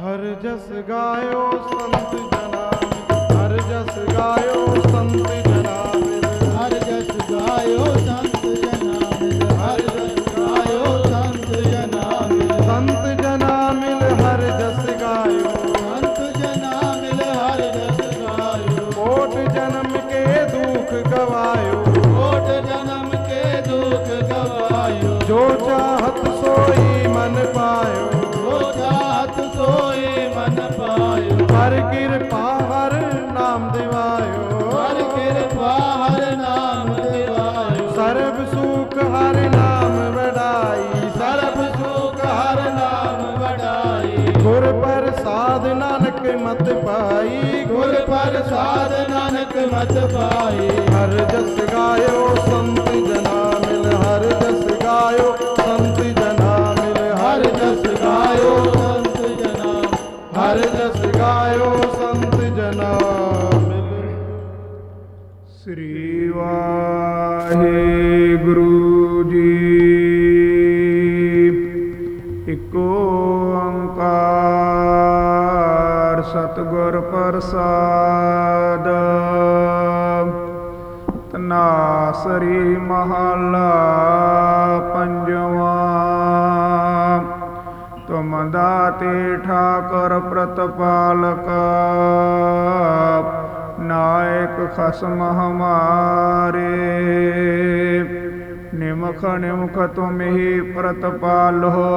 ਹਰ ਜਸ ਗਾਇਓ ਸੰਤ ਜਨਾ ਹਰ ਜਸ ਗਾਇਓ ਸੰਤ ਜਨਾ ਹਰ ਜਸ ਗਾਇਓ ਸੰਤ ਜਨਾ ਹਰ ਜਸ ਗਾਇਓ ਸੰਤ ਜਨਾ ਸੰਤ ਜਨਾ ਮਿਲ ਹਰ ਜਸ ਗਾਇਓ। ਸੰਤ ਜਨਾ ਮਿਲ ਹਰ ਜਸ ਗਾਇਓ। ਕੋਟ ਜਨਮ ਕੇ ਦੁਖ ਗਵਾਇਓ। ਕੋਟ ਜਨਮ ਕੇ ਦੁਖ ਗਵਾਇਓ। ਜੋ ਨਾਨਕ ਮਤ ਪਾਈ। ਗੁਰ ਪ੍ਰਸਾਦ ਨਾਨਕ ਮਤ ਪਾਈ। ਹਰ ਜਸ ਗਾਇਓ ਸੰਤ ਜਨਾ ਮਿਲ। ਹਰ ਜਸ ਗਾਇਓ ਸੰਤ ਜਨਾ ਮਿਲ। ਹਰ ਜਸ ਗਾਇਓ ਸੰਤ ਜਨਾ ਹਰ ਜਸ ਗਾਇਓ ਸੰਤ ਜਨਾ ਮਿਲ। ਸ੍ਰੀ ਵਾਹਿਗੁਰੂ ਸਤਿਗੁਰ ਪ੍ਰਸਾਦ। ਤਨਾਸਰੀ ਮਹਲਾ ਪੰਜਵਾ। ਤੁਮ ਦਾਤੇ ਠਾਕਰ ਪ੍ਰਤਪਾਲਕ। ਨਾਇਕ ਖਸਮ ਹਮਾਰੇ। ਨਿਮਖ ਨਿਮਖ ਤੁਮ ਹੀ ਪ੍ਰਤਪਾਲ। ਹੋ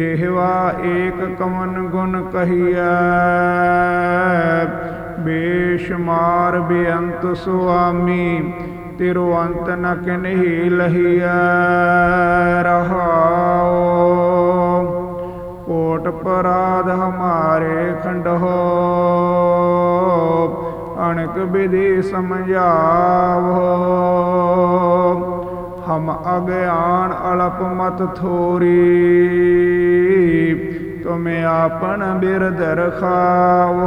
ਜਿਹਵਾ ਏਕ ਕਵਨ ਗੁਣ ਕਹੀਐ ਬੇਸ਼ਮਾਰ ਬੇਅੰਤ ਸੁਆਮੀ, ਤਿਰੋ ਅੰਤ ਨ ਕਿਨਹੀ ਲਹੀਐ ਰਹਾਓ ਕੋਟ ਪਰਾਧ ਹਮਾਰੇ ਖੰਡੋ ਅਣਕ ਵਿਧੀ ਸਮਝਾਵੋ। ਹਮ ਅਗਿਆਨ ਅਲਪ ਮਤ ਥੋਰੀ ਤੁਮੇ ਆਪਨ ਬਿਰਧ ਰਖਾਵੋ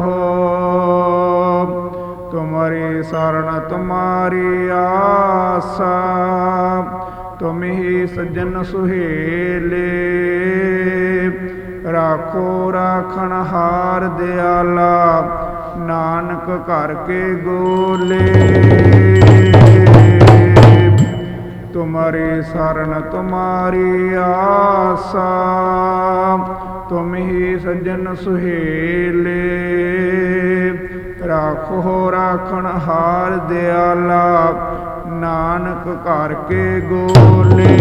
ਤੁਮਰੀ ਸਰਣ ਤੁਮਾਰੀ ਆਸਾ, ਤੁਮ ਹੀ ਸੱਜਣ ਸੁਹੇਲੇ। ਰਾਖੋ ਰਾਖਣ ਹਾਰ ਦਿਆਲਾ, ਨਾਨਕ ਘਰ ਕੇ ਗੋਲੇ। ਤੁਮਰੇ ਸ਼ਰਨ ਤੁਮਾਰੀ ਆਸਾ ਤੁਮ ਹੀ ਸੱਜਣ ਸੁਹੇਲੇ। ਰਾਖੋ, ਰਾਖਣ ਹਾਰ ਦਿਆਲਾ, ਨਾਨਕ ਘਰ ਕੇ ਗੋਲੇ।